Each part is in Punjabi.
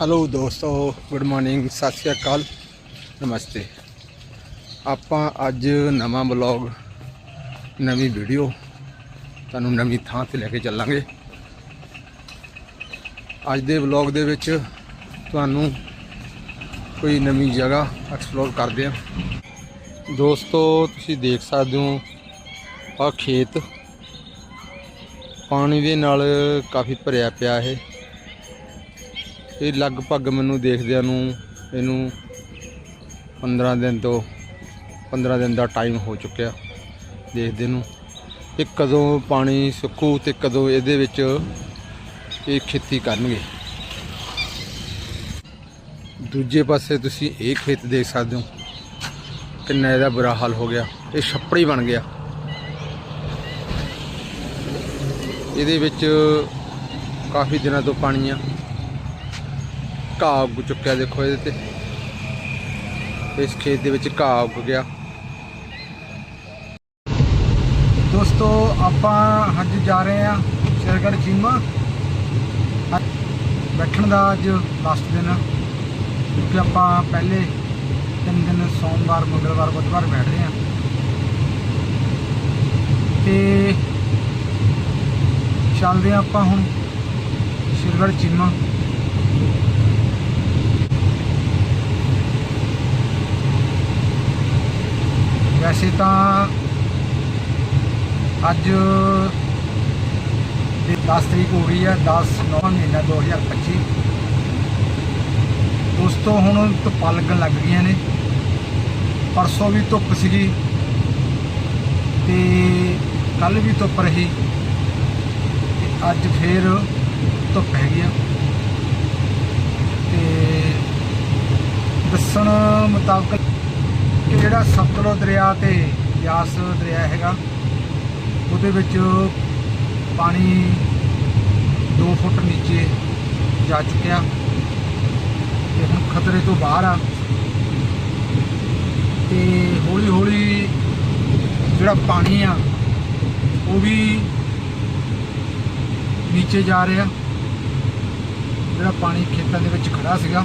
ਹੈਲੋ ਦੋਸਤੋ ਗੁੱਡ ਮਾਰਨਿੰਗ ਸਤਿ ਸ਼੍ਰੀ ਅਕਾਲ, ਨਮਸਤੇ। ਆਪਾਂ ਅੱਜ ਨਵਾਂ ਬਲੌਗ ਨਵੀਂ ਵੀਡੀਓ ਤੁਹਾਨੂੰ ਨਵੀਂ ਥਾਂ ਤੇ ਲੈ ਕੇ ਚੱਲਾਂਗੇ। ਅੱਜ ਦੇ ਬਲੌਗ ਦੇ ਵਿੱਚ ਤੁਹਾਨੂੰ ਕੋਈ ਨਵੀਂ ਜਗ੍ਹਾ ਐਕਸਪਲੋਰ ਕਰਦੇ ਹਾਂ। ਦੋਸਤੋ, ਤੁਸੀਂ ਦੇਖ ਸਕਦੇ ਹੋ, ਆਹ ਖੇਤ ਪਾਣੀ ਦੇ ਨਾਲ ਕਾਫੀ ਭਰਿਆ ਪਿਆ ਹੈ ਇਹ ਲਗਭਗ ਮੈਨੂੰ ਦੇਖਦਿਆਂ ਨੂੰ ਇਹਨੂੰ 15 ਦਿਨ ਤੋਂ 15 ਦਿਨ ਦਾ ਟਾਈਮ ਹੋ ਚੁੱਕਿਆ ਦੇਖਦੇ ਨੂੰ। ਇਹ ਕਦੋਂ ਪਾਣੀ ਸੁੱਕੂ ਤੇ ਕਦੋਂ ਇਹਦੇ ਵਿੱਚ ਇਹ ਖੇਤੀ ਕਰਨਗੇ। ਦੂਜੇ ਪਾਸੇ ਤੁਸੀਂ ਇਹ ਖੇਤ ਦੇਖ ਸਕਦੇ ਹੋ। ਕਿੰਨਾ ਇਹਦਾ ਬੁਰਾ ਹਾਲ ਹੋ ਗਿਆ। ਇਹ ਛੱਪੜੀ ਬਣ ਗਿਆ। ਇਹਦੇ ਵਿੱਚ ਕਾਫੀ ਦਿਨਾਂ ਤੋਂ ਪਾਣੀ ਆ। ਘਾਹ ਉੱਗ ਚੁੱਕਿਆ ਦੇਖੋ ਇਹਦੇ ਤੇ। ਇਸ ਖੇਤ ਦੇ ਵਿੱਚ ਘਾਹ ਉੱਗ ਗਿਆ। ਦੋਸਤੋ, ਆਪਾਂ ਅੱਜ ਜਾ ਰਹੇ ਆ ਸ਼ੇਰਗੜ੍ਹ ਚੀਮਾ। ਬੈਠਣ ਦਾ ਅੱਜ ਲਾਸਟ ਦਿਨ ਕਿਉਂਕਿ ਆਪਾਂ ਪਹਿਲੇ ਤਿੰਨ ਦਿਨ ਸੋਮਵਾਰ, ਮੰਗਲਵਾਰ, ਬੁੱਧਵਾਰ ਬੈਠ ਰਹੇ ਆ ਤੇ ਚੱਲਦੇ ਆ ਆਪਾਂ ਹੁਣ ਸ਼ੇਰਗੜ੍ਹ ਚੀਮਾ। ਵੈਸੇ ਤਾਂ ਅੱਜ ਦੀ 10 ਤਰੀਕ ਹੋ ਗਈ ਹੈ 10 9 ਮਹੀਨਾ 2025 ਤੋਂ ਹੁਣ ਧੁੱਪਾਂ ਲੱਗਣ ਲੱਗ ਗਈਆਂ ਨੇ। ਪਰਸੋਂ ਵੀ ਧੁੱਪ ਸੀਗੀ ਤੇ ਕੱਲ ਵੀ ਧੁੱਪ ਰਹੀ ਤੇ ਅੱਜ ਫੇਰ ਧੁੱਪ ਹੈਗੀ ਆ। ਤੇ ਦੱਸਣ ਮੁਤਾਬਕ ਕਿ ਜਿਹੜਾ ਸਤਲੁਜ ਦਰਿਆ ਤੇ ਬਿਆਸ ਦਰਿਆ ਹੈਗਾ, ਉਹਦੇ ਵਿੱਚ ਪਾਣੀ 2 ਫੁੱਟ ਨੀਚੇ ਜਾ ਚੁੱਕਿਆ ਤੇ ਹੁਣ ਖਤਰੇ ਤੋਂ ਬਾਹਰ ਆ। ਤੇ ਹੌਲੀ ਹੌਲੀ ਜਿਹੜਾ ਪਾਣੀ ਆ, ਉਹ ਵੀ ਨੀਚੇ ਜਾ ਰਿਹਾ। ਜਿਹੜਾ ਪਾਣੀ ਖੇਤਾਂ ਦੇ ਵਿੱਚ ਖੜਾ ਸੀਗਾ।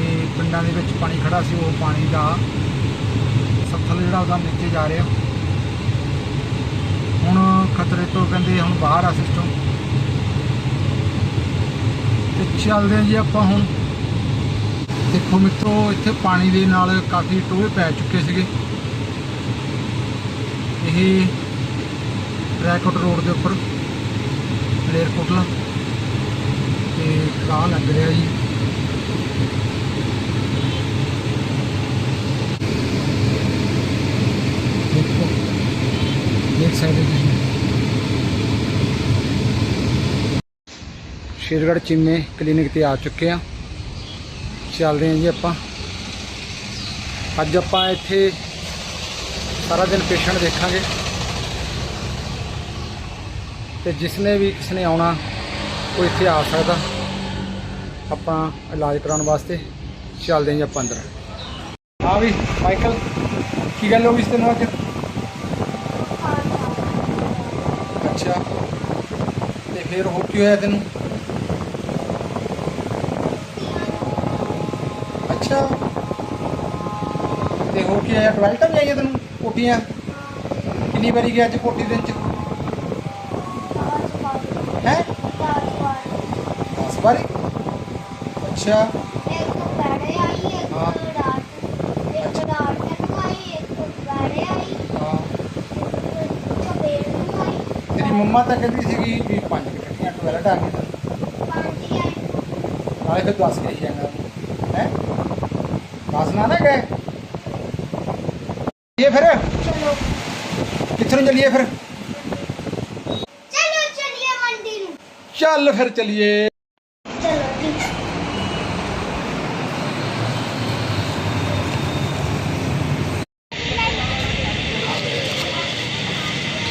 ਤੇ ਪਿੰਡਾਂ ਦੇ ਵਿੱਚ ਪਾਣੀ ਖੜਾ ਸੀ, ਉਹ ਪਾਣੀ ਦਾ ਸੱਥਲ ਜਿਹੜਾ ਉਹਦਾ ਨੀਚੇ ਜਾ ਰਿਹਾ। ਹੁਣ ਖਤਰੇ ਤੋਂ ਕਹਿੰਦੇ ਹੁਣ ਬਾਹਰ ਆ ਸਿਸਟਮ ਤੇ ਚੱਲਦੇ ਹਾਂ ਜੀ ਆਪਾਂ ਹੁਣ। ਦੇਖੋ ਮਿੱਤਰੋ, ਇੱਥੇ ਪਾਣੀ ਦੇ ਨਾਲ ਕਾਫੀ ਟੋਏ ਪੈ ਚੁੱਕੇ ਸੀਗੇ। ਇਹ ਰੈਕੋਟ ਰੋਡ ਦੇ ਉੱਪਰ ਮਲੇਰਕੋਟਲਾ ਤੇ ਰਾਹ ਲੱਗ ਰਿਹਾ ਜੀ ਦੇਖੋ ਦੇਖ ਸਕਦੇ ਤੁਸੀਂ। ਸ਼ੇਰਗੜ੍ਹ ਚਿੰਮੇ ਕਲੀਨਿਕ ਤੇ ਆ ਚੁੱਕੇ ਆ ਚੱਲਦੇ ਹਾਂ ਜੀ ਆਪਾਂ। ਅੱਜ ਆਪਾਂ ਇੱਥੇ ਸਾਰਾ ਦਿਨ ਪੇਸ਼ੈਂਟ ਦੇਖਾਂਗੇ। ਤੇ ਜਿਸਨੇ ਵੀ ਕਿਸੇ ਨੇ ਆਉਣਾ, ਉਹ ਇੱਥੇ ਆ ਸਕਦਾ। ਆਪਾਂ ਇਲਾਜ ਕਰਾਉਣ ਵਾਸਤੇ ਚੱਲਦੇ ਹਾਂ ਜੀ ਆਪਾਂ ਅੰਦਰ। ਹਾਂ ਵੀ, ਮਾਈਕਲ, ਕੀ ਗੱਲ ਹੋ ਗਈ ਇਸ ਤੈਨੂੰ ਨਾਲ ਅੱਛਾ ਤੇ ਫਿਰ ਹੋ ਕੀ ਹੋਇਆ ਤੈਨੂੰ? ਅੱਛਾ। ਤੇ ਹੋ ਕੀ ਆਇਆ ਟਵੈਲਟਾਂ ਵੀ ਆਈਆਂ ਤੈਨੂੰ ਕੋਟੀਆਂ। ਕਿੰਨੀ ਵਾਰੀ ਗਿਆ ਅੱਜ ਕੋਟੀ ਦਿਨ ਚ ਹੈ? 10 ਵਾਰੀ? ਅੱਛਾ। ਹਾਂ। ਤੇਰੀ ਮੰਮਾ ਤਾਂ ਕਹਿੰਦੀ ਸੀਗੀ ਵੀ ਪੰਜ ਇਕੱਠੀਆਂ ਟਵੈਲਟ ਆ ਗਈਆਂ। ਨਾਲੇ ਫਿਰ ਦੱਸ ਕੇ ਜਾਣਾ ਹੈ? ਦੱਸ ਨਾ ਨਾ ਗਏ। ਇਹ ਫਿਰ। ਕਿੱਥੇ ਨੂੰ ਚੱਲੀਏ ਫਿਰ? ਚਲੋ ਚਲਿਏ ਮੰਡੀ ਨੂੰ। ਚੱਲ ਫਿਰ ਚੱਲੀਏ। ਚਲੋ ਜੀ।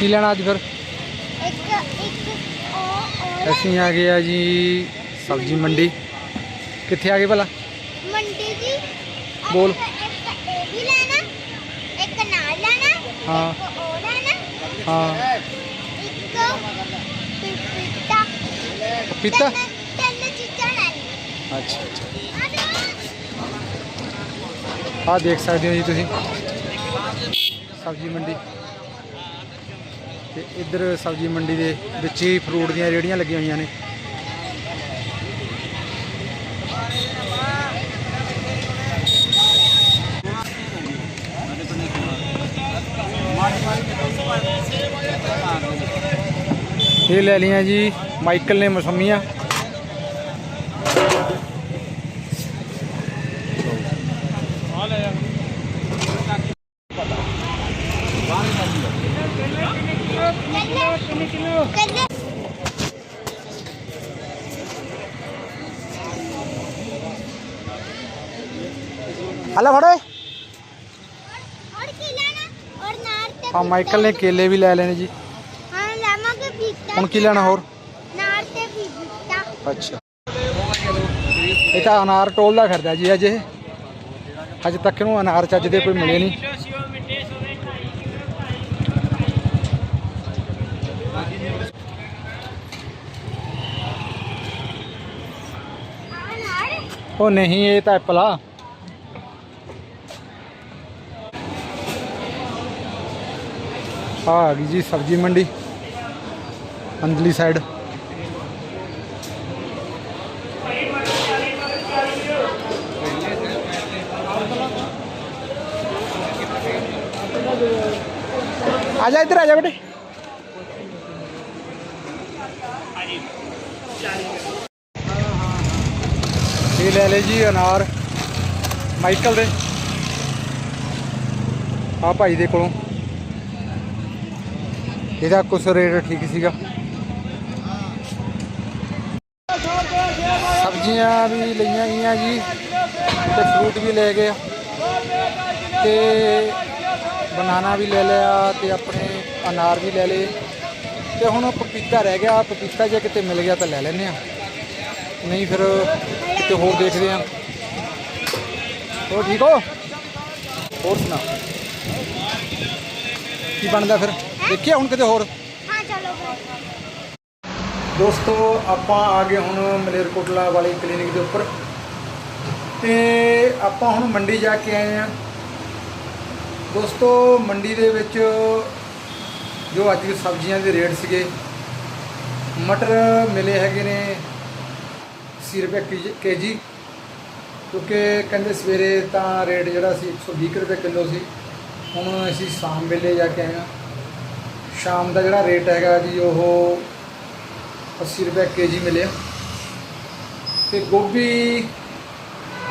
ਕੀ ਲੈਣਾ ਅੱਜ ਫਿਰ? ਇੱਕ ਇੱਕ ਉਹ ਉਹ ਅਸੀਂ ਆ ਗਏ ਆ ਜੀ ਸਬਜ਼ੀ ਮੰਡੀ। ਕਿੱਥੇ ਆ ਗਏ ਭਲਾ? ਮੰਡੀ ਜੀ। ਅਸੀਂ ਬੋਲ। ਇੱਕ ਇਹ ਵੀ ਲੈਣਾ ਇੱਕ ਨਾਲ ਲੈਣਾ ਹਾਂ। ਇੱਕ ਉਹ ਲੈਣਾ। ਹਾਂ। ਇੱਕ ਪਿ- ਪਿੱਤਾ ਪੀਤਾ ਤਿੰਨ ਤਿੰਨ ਚੀਜ਼ਾਂ ਲੈਣੀਆਂ ਅੱਛਾ ਅੱਛਾ। ਆਹ ਦੇਖ ਸਕਦੇ ਹੋ ਜੀ ਤੁਸੀਂ। ਸਬਜ਼ੀ ਮੰਡੀ। ਤੇ ਇੱਧਰ ਸਬਜ਼ੀ ਮੰਡੀ ਦੇ ਵਿੱਚ ਹੀ ਫਰੂਟ ਦੀਆਂ ਰੇਹੜੀਆਂ ਲੱਗੀਆਂ ਹੋਈਆਂ ਨੇ। ਇਹ ਲੈ ਲਈਆਂ ਜੀ, ਮਾਈਕਲ ਨੇ ਮਸੰਮੀਆਂ। ਹਲਾ ਫੜੇ ਆ ਮਾਈਕਲ ਨੇ ਕੇਲੇ ਵੀ ਲੈ ਲੈਣੇ ਜੀ ਹਾਂ ਲਾਵਾਂਗੇ ਪੀਤਾ ਹੁਣ ਕੀ ਲੈਣਾ ਹੋਰ ਨਾਰ ਤੇ ਪੀਤਾ ਅੱਛਾ ਇਹ ਤਾਂ ਅਨਾਰ ਟੋਲ ਦਾ ਖਰਦਾ ਜੀ ਇਹ ਅਜੇ ਤੱਕ ਇਹਨੂੰ ਅਨਾਰ ਚੱਜ ਦੇ ਕੋਈ ਮਿਲੇ ਨਹੀਂ ਆ ਨਾਰ ਉਹ ਨਹੀਂ, ਇਹ ਤਾਂ ਐਪਲ ਆ। ਆ ਗਈ ਜੀ ਸਬਜ਼ੀ ਮੰਡੀ ਅੰਦਲੀ ਸਾਈਡ ਆ ਜਾ ਇੱਧਰ ਆ ਜਾ ਬੇਟੇ। ਇਹ ਲੈ ਲੈ ਜੀ ਅਨਾਰ। ਮਾਈਕਲ ਦੇ। ਆ ਭਾਈ ਦੇ ਕੋਲੋਂ। ਇਹਦਾ ਕੁਛ ਰੇਟ ਠੀਕ ਸੀਗਾ। ਸਬਜ਼ੀਆਂ ਵੀ ਲਈਆਂ ਗਈਆਂ ਜੀ ਤੇ ਫਰੂਟ ਵੀ ਲੈ ਗਏ ਤੇ ਬਨਾਨਾ ਵੀ ਲੈ ਲਿਆ ਤੇ ਆਪਣੇ ਅਨਾਰ ਵੀ ਲੈ ਲਏ। ਤੇ ਹੁਣ ਪਪੀਤਾ ਰਹਿ ਗਿਆ। ਪਪੀਤਾ ਜੇ ਕਿਤੇ ਮਿਲ ਗਿਆ ਤਾਂ ਲੈ ਲੈਨੇ ਆ। ਨਹੀਂ ਫਿਰ ਕਿਤੇ ਹੋਰ ਦੇਖਦੇ ਆ ਹੋਰ ਠੀਕ ਹੋ? ਹੋਰ ਸੁਣਾ। ਕੀ ਬਣਦਾ ਫਿਰ? ਦੇਖੀਏ ਹੁਣ ਕਿਤੇ ਹੋਰ? ਹਾਂ ਚਲੋ ਦੋਸਤੋ ਆਪਾਂ ਆ ਗਏ ਹੁਣ ਮਲੇਰਕੋਟਲਾ ਵਾਲੀ ਕਲੀਨਿਕ ਦੇ ਉੱਪਰ। ਤੇ ਆਪਾਂ ਹੁਣ ਮੰਡੀ ਜਾ ਕੇ ਆਏ ਆ ਦੋਸਤੋ ਮੰਡੀ ਦੇ ਵਿੱਚ ਜੋ ਅੱਜ ਸਬਜ਼ੀਆਂ ਦੇ ਰੇਟ ਸੀਗੇ ਮਟਰ ਮਿਲੇ ਹੈਗੇ ਨੇ 80 ਰੁਪਏ ਕੇਜੀ ਕਿਉਂਕਿ ਕਹਿੰਦੇ ਸਵੇਰੇ ਤਾਂ ਰੇਟ ਜਿਹੜਾ ਸੀ 120 ਕੁ ਰੁਪਏ ਕਿਲੋ ਸੀ। ਹੁਣ ਅਸੀਂ ਸ਼ਾਮ ਵੇਲੇ ਜਾ ਕੇ ਆਏ ਹਾਂ। ਸ਼ਾਮ ਦਾ ਜਿਹੜਾ ਰੇਟ ਹੈਗਾ ਜੀ, ਉਹ 80 ਰੁਪਏ ਕੇਜੀ ਮਿਲਿਆ। ਤੇ ਗੋਭੀ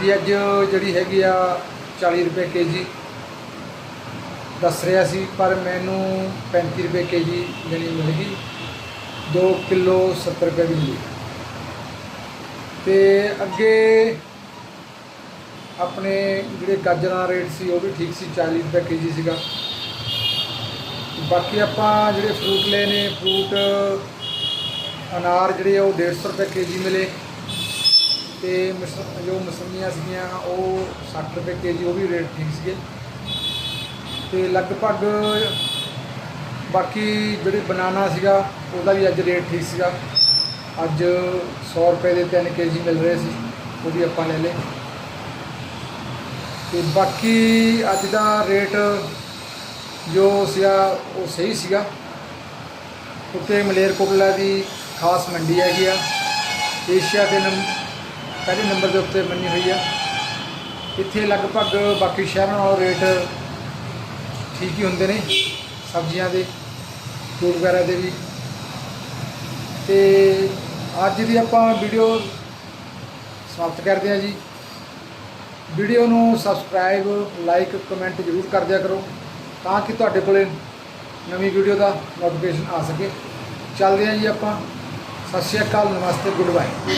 ਦੀ ਅੱਜ ਜਿਹੜੀ ਹੈਗੀ ਆ 40 ਰੁਪਏ ਕੇਜੀ। ਦੱਸ ਰਿਹਾ ਸੀ, ਪਰ ਮੈਨੂੰ 35 ਰੁਪਏ ਕੇਜੀ ਜਣੀ ਮਿਲ ਗਈ। 2 ਕਿਲੋ 70 ਰੁਪਏ ਦੀ ਮਿਲੀ। ਤੇ ਅੱਗੇ ਆਪਣੇ ਜਿਹੜੇ ਗਾਜਰਾਂ ਦਾ ਰੇਟ ਸੀ, ਉਹ ਵੀ ਠੀਕ ਸੀ 40 ਰੁਪਏ ਕੇਜੀ ਸੀਗਾ। ਬਾਕੀ ਆਪਾਂ ਜਿਹੜੇ ਫਰੂਟ ਲਏ ਨੇ ਫਰੂਟ ਅਨਾਰ ਜਿਹੜੇ ਆ, ਉਹ 150 ਰੁਪਏ ਕੇਜੀ ਮਿਲੇ। ਤੇ ਮਸ- ਜੋ ਮਸਮੀਆਂ ਸੀਗੀਆਂ, ਉਹ 60 ਰੁਪਏ ਕੇਜੀ ਉਹ ਵੀ ਰੇਟ ਠੀਕ ਸੀਗੇ। ਤੇ ਲਗਭਗ ਬਾਕੀ ਜਿਹੜੇ ਬਨਾਨਾ ਸੀਗਾ, ਉਹਦਾ ਵੀ ਅੱਜ ਰੇਟ ਠੀਕ ਸੀਗਾ। ਅੱਜ 100 ਰੁਪਏ ਦੇ 3 ਕੇਜੀ ਮਿਲ ਰਹੇ ਸੀ, ਉਹ ਵੀ ਆਪਾਂ ਲੈ ਲਏ। ਤੇ ਬਾਕੀ ਅੱਜ ਦਾ ਰੇਟ ਜੋ ਸੀਗਾ, ਉਹ ਸਹੀ ਸੀਗਾ। ਉੱਤੇ ਮਲੇਰਕੋਟਲਾ ਦੀ ਖਾਸ ਮੰਡੀ ਹੈਗੀ ਆ। ਏਸ਼ੀਆ ਦੇ ਨੰਬ ਪਹਿਲੇ ਨੰਬਰ ਦੇ ਉੱਤੇ ਮੰਨੀ ਹੋਈ ਆ। ਇੱਥੇ ਲਗਭਗ ਬਾਕੀ ਸ਼ਹਿਰਾਂ ਨਾਲੋਂ ਰੇਟ ਠੀਕ ਹੀ ਹੁੰਦੇ ਨੇ, ਸਬਜ਼ੀਆਂ ਦੇ ਫਰੂਟ ਵਗੈਰਾ ਦੇ ਵੀ। ਤੇ ਅੱਜ ਦੀ ਆਪਾਂ ਵੀਡੀਓ ਸਮਾਪਤ ਕਰਦੇ ਹਾਂ ਜੀ। ਵੀਡੀਓ ਨੂੰ ਸਬਸਕ੍ਰਾਈਬ, ਲਾਈਕ, ਕਮੈਂਟ ਜ਼ਰੂਰ ਕਰ ਦਿਆ ਕਰੋ ਤਾਂ ਕਿ ਤੁਹਾਡੇ ਕੋਲੇ ਨਵੀਂ ਵੀਡੀਓ ਦਾ ਨੋਟੀਫਿਕੇਸ਼ਨ ਆ ਸਕੇ। ਚੱਲਦੇ ਹਾਂ ਜੀ ਆਪਾਂ। ਸਤਿ ਸ਼੍ਰੀ ਅਕਾਲ, ਨਮਸਤੇ, ਗੁੱਡ ਬਾਏ।